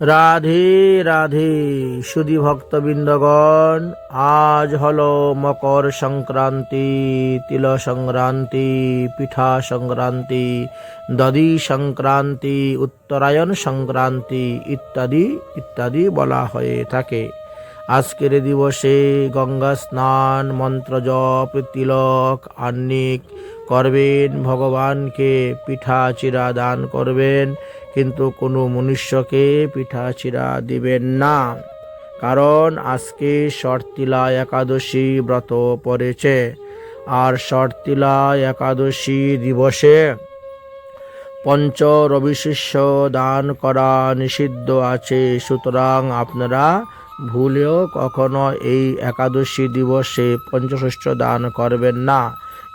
রাধে রাধে, সুধী ভক্তবৃন্দগণ, আজ হলো মকর সংক্রান্তি তিল সংক্রান্তি, পিঠা সংক্রান্তি দদি সংক্রান্তি, উত্তরায়ণ সংক্রান্তি ইত্যাদি ইত্যাদি বলা হয়ে থাকে। আজকের দিবসে গঙ্গা স্নান, মন্ত্র জপ, তিলক আন্নিক করবেন, ভগবানকে পিঠা চিরা দান করবেন। কিন্তু কোনো মনুষ্যকে পিঠা চিরা দিবেন না। কারণ আজকে শর্তিলা একাদশী ব্রত পড়েছে। আর শর্তিলা একাদশী দিবসে পঞ্চ রবিশিষ্য দান করা নিষিদ্ধ আছে। সুতরাং আপনারা ভুলেও কখনো এই একাদশী দিবসে পঞ্চশস্য দান করবেন না।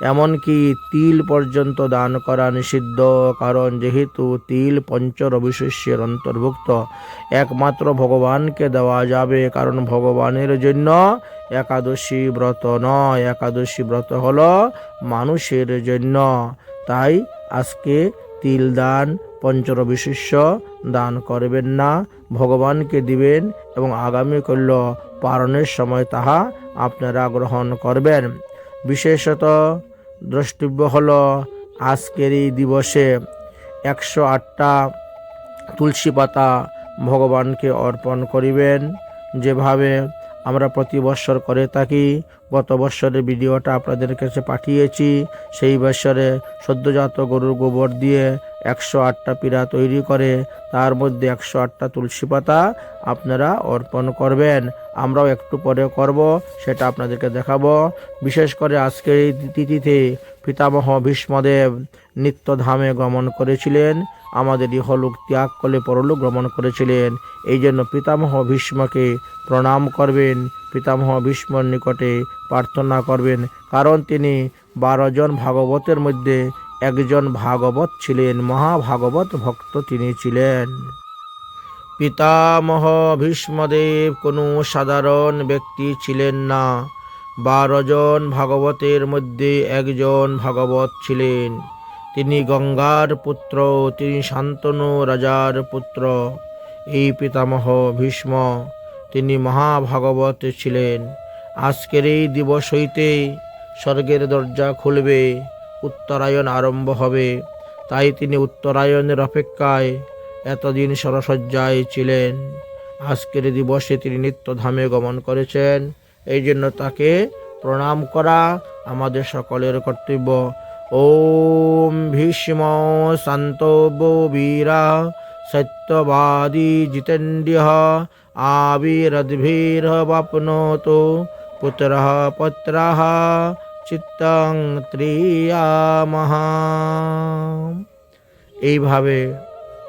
এমনকি তিল পর্যন্ত দান করা নিষিদ্ধ, কারণ যেহেতু তিল পঞ্চ রবিশস্যের অন্তর্ভুক্ত, একমাত্র ভগবানকে দেওয়া যাবে, কারণ ভগবানের জন্য একাদশী ব্রত নয়। একাদশী ব্রত হল মানুষের জন্য। তাই আজকে তিল দান, পঞ্চরবিশিষ্য দান করবেন না, ভগবানকে দিবেন এবং আগামী কল্য পালনের সময় তাহা আপনারা গ্রহণ করবেন। বিশেষত দ্রষ্টব্য হল আজকের এই দিবসে একশো আটটা তুলসী পাতা ভগবানকে অর্পণ করিবেন। যেভাবে আমরা প্রতি বৎসর করে থাকি, গত বছরের ভিডিওটা আপনাদের কাছে পাঠিয়েছি। সেই বৎসরে সদ্যজাত গরুর গোবর দিয়ে একশো আটটা পীড়া তৈরি করে, তার মধ্যে একশো আটটা তুলসী পাতা আপনারা অর্পণ করবেন। আমরাও একটু পরে করব, সেটা আপনাদেরকে দেখাবো। বিশেষ করে আজকের এই তিথিতে পিতামহ ভীষ্মদেব নিত্যধামে গমন করেছিলেন। আমাদের ইহলোক ত্যাগ করে পরলোক গমন করেছিলেন। এই জন্য পিতামহ ভীষ্মকে প্রণাম করবেন, পিতামহ ভীষ্মর নিকটে প্রার্থনা করবেন। কারণ তিনি বারো জন ভাগবতের মধ্যে একজন ভাগবত ছিলেন, মহাভাগবত ভক্ত তিনি ছিলেন। পিতামহ ভীষ্মদেব কোনো সাধারণ ব্যক্তি ছিলেন না। বারো জন ভাগবতের মধ্যে একজন ভাগবত ছিলেন। তিনি গঙ্গার পুত্র, তিনি শান্তনু রাজার পুত্র। এই পিতামহ ভীষ্ম, তিনি মহাভাগবত ছিলেন। আজকের এই দিবস হইতে স্বর্গের দরজা খুলবে। উত্তরায়ণ আরম্ভ হবে। তাই তিনি উত্তরায়ণের অপেক্ষায় এতদিন সরসজ্জায় ছিলেন। আজকের দিবসে তিনি নিত্যধামে গমন করেছেন। এই জন্য তাকে প্রণাম করা আমাদের সকলের কর্তব্য। ওম ভীষ্ম শান্ত বীরা সত্যবাদী জিতেন্দ্রিয় আবিরদ্ভীরবাপ্নোত পুত্র পত্র চিত্তং ত্রিয়ামহা। এইভাবে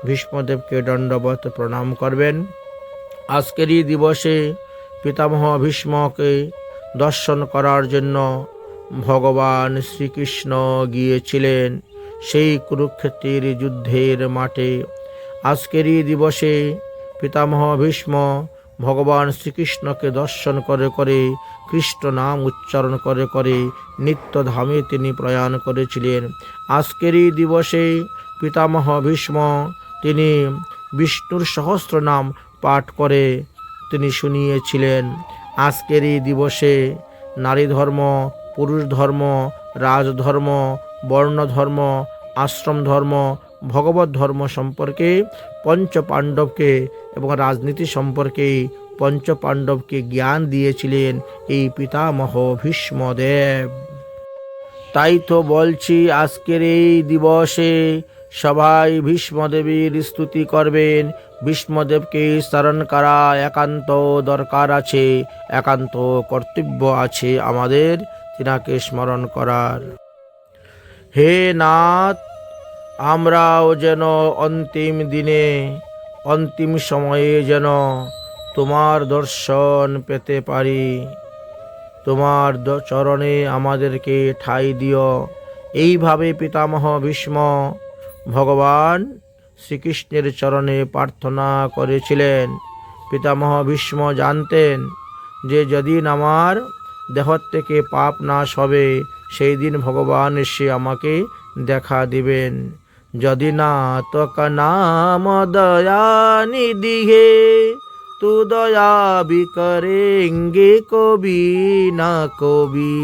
ভীষ্মদেবকে দণ্ডবত প্রণাম করবেন। আজকের এই দিবসে পিতামহ ভীষ্মকে দর্শন করার জন্য ভগবান শ্রীকৃষ্ণ গিয়েছিলেন সেই কুরুক্ষেত্রের যুদ্ধের মাঠে। আজকের এই দিবসে পিতামহ ভীষ্ম ভগবান শ্রীকৃষ্ণকে দর্শন করে করে কৃষ্ণ নাম উচ্চারণ করে করে নিত্যধামে তিনি প্রয়াণ করেছিলেন। আজকের এই দিবসে পিতামহ ভীষ্ম তিনি বিষ্ণুর সহস্র নাম পাঠ করে তিনি শুনিয়েছিলেন। আজকের এই দিবসে নারী ধর্ম, পুরুষ ধর্ম রাজধর্ম বর্ণ ধর্ম, আশ্রম ধর্ম, ভগবত ধর্ম সম্পর্কে পঞ্চ পাণ্ডবকে এবং রাজনীতি সম্পর্কে পঞ্চ পাণ্ডবকে জ্ঞান দিয়েছিলেন এই পিতামহ ভীষ্মদেব। তাই তো বলছি, আজকের এই দিবসে সবাই ভীষ্মদেবীর স্তুতি করবেন। ভীষ্মদেবকে স্মরণ করা একান্ত দরকার আছে, একান্ত কর্তব্য আছে আমাদের, তিনাকে স্মরণ করার। হে নাথ আমরাও যেন অন্তিম দিনে, অন্তিম সময়ে যেন তোমার দর্শন পেতে পারি। তোমার চরণে আমাদেরকে ঠাঁই দিও। এইভাবে পিতামহ ভীষ্ম ভগবান শ্রীকৃষ্ণের চরণে প্রার্থনা করেছিলেন। পিতামহ ভীষ্ম জানতেন যে যেদিন আমার দেহ থেকে পাপ নাশ হবে সেই দিন ভগবান এসে আমাকে দেখা দিবেন। যদি না তক নাম দয়া নিদিহে তু দয়া বি করেঙ্গে কবি না কবি।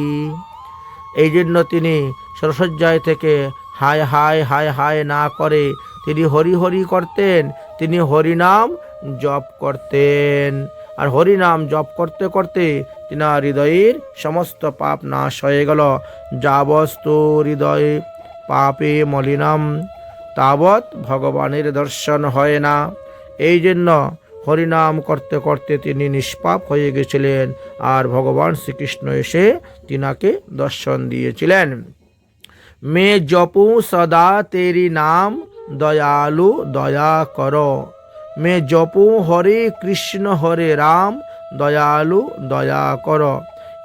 এই জন্য তিনি সরসজ্জায় থেকে হায় হায় হায় হায় না করে তিনি হরি হরি করতেন, তিনি হরিনাম জপ করতেন। আর হরিনাম জপ করতে করতে তিনার হৃদয়ের সমস্ত পাপ নাশ হয়ে গেল। যাবস্তু হৃদয়ে পাপে মলিনাম। তাবৎ ভগবানের দর্শন হয় না। এই জন্য হরিনাম করতে করতে তিনি নিষ্পাপ হয়ে গেছিলেন আর ভগবান শ্রীকৃষ্ণ এসে তিনাকে দর্শন দিয়েছিলেন। মে জপু সদা তেরি নাম, দয়ালু দয়া কর। মে জপু হরে কৃষ্ণ হরে রাম, দয়ালু দয়া কর।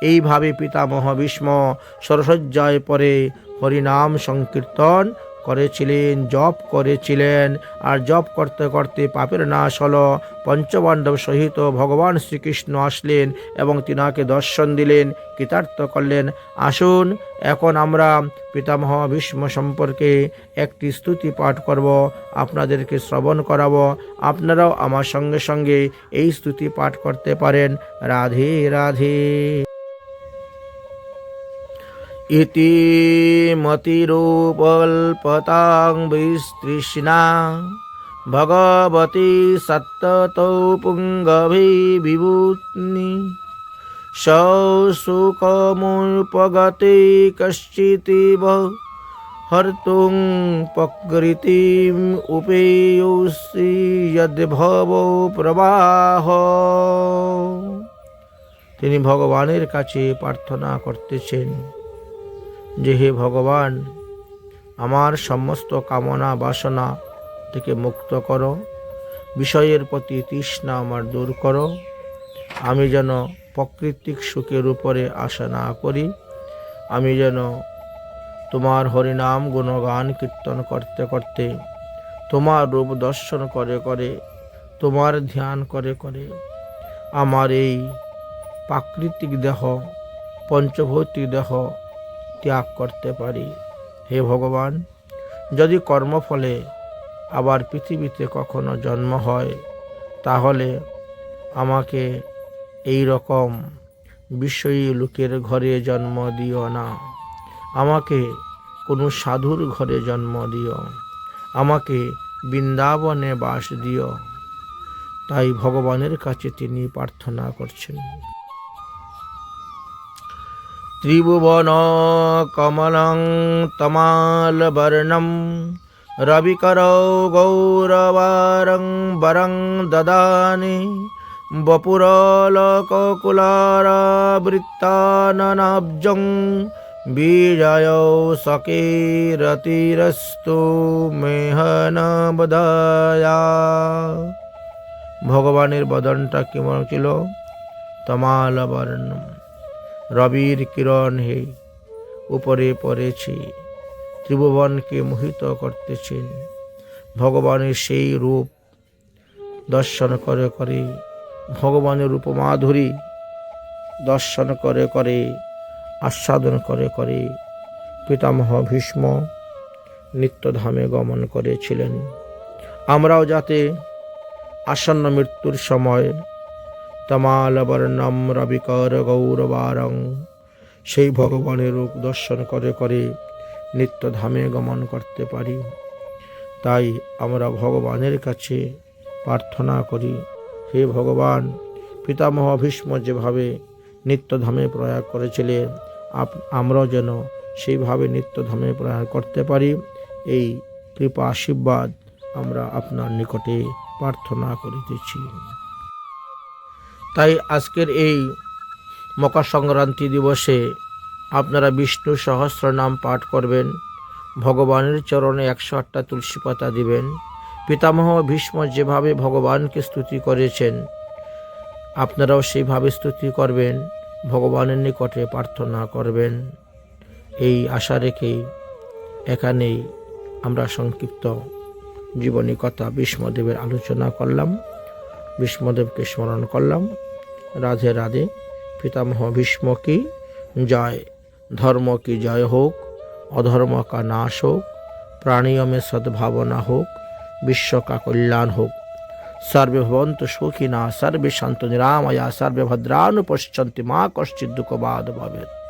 এইভাবে পিতামহ ভীষ্ম সরসজ্জায় পরে হরিনাম সংকীর্তন করেছিলেন, জপ করেছিলেন আর জপ করতে করতে পাপের নাশ হলো। পঞ্চপাণ্ডব সহিত ভগবান শ্রীকৃষ্ণ আসলেন এবং তিনাকে দর্শন দিলেন, কৃতার্থ করলেন। আসুন, এখন আমরা পিতামহ ভীষ্ম সম্পর্কে একটি স্তুতি পাঠ করব, আপনাদেরকে শ্রবণ করাবো। আপনারাও আমার সঙ্গে সঙ্গে এই স্তুতি পাঠ করতে পারেন। রাধে রাধে। ইতি মতিরূপল্পতাং বিস্তৃষ্ণা ভগবতী সত্ততৌ পুঙ্গভি বিভূতি সুকমুপগতে কশ্চিতিব হর্তুং প্রকৃতিম উপেয়সি যদ্ভব প্রবাহ তিনি ভগবানের কাছে প্রার্থনা করতেছেন। যে হে ভগবান, আমার সমস্ত কামনা বাসনা থেকে মুক্ত করো, বিষয়ের প্রতি তৃষ্ণা আমার দূর করো। আমি যেন প্রাকৃতিক সুখের উপরে আশা না করি, আমি যেন তোমার হরিনাম গুণগান কীর্তন করতে করতে, তোমার রূপ দর্শন করে করে, তোমার ধ্যান করে করে, আমার এই প্রাকৃতিক দেহ, পঞ্চভৌতিক দেহ ত্যাগ করতে পারি। হে ভগবান, যদি কর্মফলে আবার পৃথিবীতে কখনো জন্ম হয়, তাহলে আমাকে এই রকম বিষয়ী লোকের ঘরে জন্ম দিও না। আমাকে কোনো সাধুর ঘরে জন্ম দিও। আমাকে বৃন্দাবনে বাস দিও। তাই ভগবানের কাছে তিনি প্রার্থনা করছেন। ত্রিভুবন কমলং তমালবর্ণম রবিকর গৌরবারং বরং দদানি বপুরলোককুলারাবৃত্তাননাব্জং বিজয় সকেরতিরস্তু মেহন বদয়া ভগবানের বদনটা কেমন ছিল তমালবর্ণ রবির কিরণ হে, উপরে পড়েছে, ত্রিভুবনকে মোহিত করতেছেন ভগবানের সেই রূপ দর্শন করে করে, ভগবানের উপমাধুরী দর্শন করে করে, আস্বাদন করে করে পিতামহ ভীষ্ম নিত্যধামে গমন করেছিলেন। আমরাও যাতে আসন্ন মৃত্যুর সময় তমালবর্ণম রবিকর গৌরবারং। সেই ভগবানের রূপ দর্শন করে করে নিত্যধামে গমন করতে পারি। তাই আমরা ভগবানের কাছে প্রার্থনা করি, হে ভগবান, পিতামহ ভীষ্ম যেভাবে নিত্যধামে প্রয়াগ করেছিলেন আপ, আমরাও যেন সেইভাবে নিত্যধামে প্রয়াগ করতে পারি। এই কৃপা আশীর্বাদ আমরা আপনার নিকটে প্রার্থনা করিতেছি। তাই আজকের এই মকর সংক্রান্তি দিবসে আপনারা বিষ্ণু সহস্র নাম পাঠ করবেন, ভগবানের চরণে একশো আটটা তুলসী পাতা দিবেন, পিতামহ ভীষ্ম যেভাবে ভগবানকে স্তুতি করেছেন, আপনারাও সেইভাবে স্তুতি করবেন, ভগবানের নিকটে প্রার্থনা করবেন। এই আশা রেখেই এখানেই আমরা সংক্ষিপ্ত জীবনী কথা ভীষ্মদেবের আলোচনা করলাম, ভীষ্মদেবকে স্মরণ করলাম। রাধে রাধে। পিতামহ ভীষ্ম কি? জয়। ধর্ম কি? জয় হোক। অধর্ম কা নাশ হোক। প্রাণীয়মে সদ্ভাবনা হোক। বিশ্ব কা কল্যাণ হোক। সর্বে সুখী না সর্বে শান্ত নিরাময়া, সর্বে ভদ্রানুপশ্যন্তি মা কশ্চিৎ দুঃখবাদ ভবেত।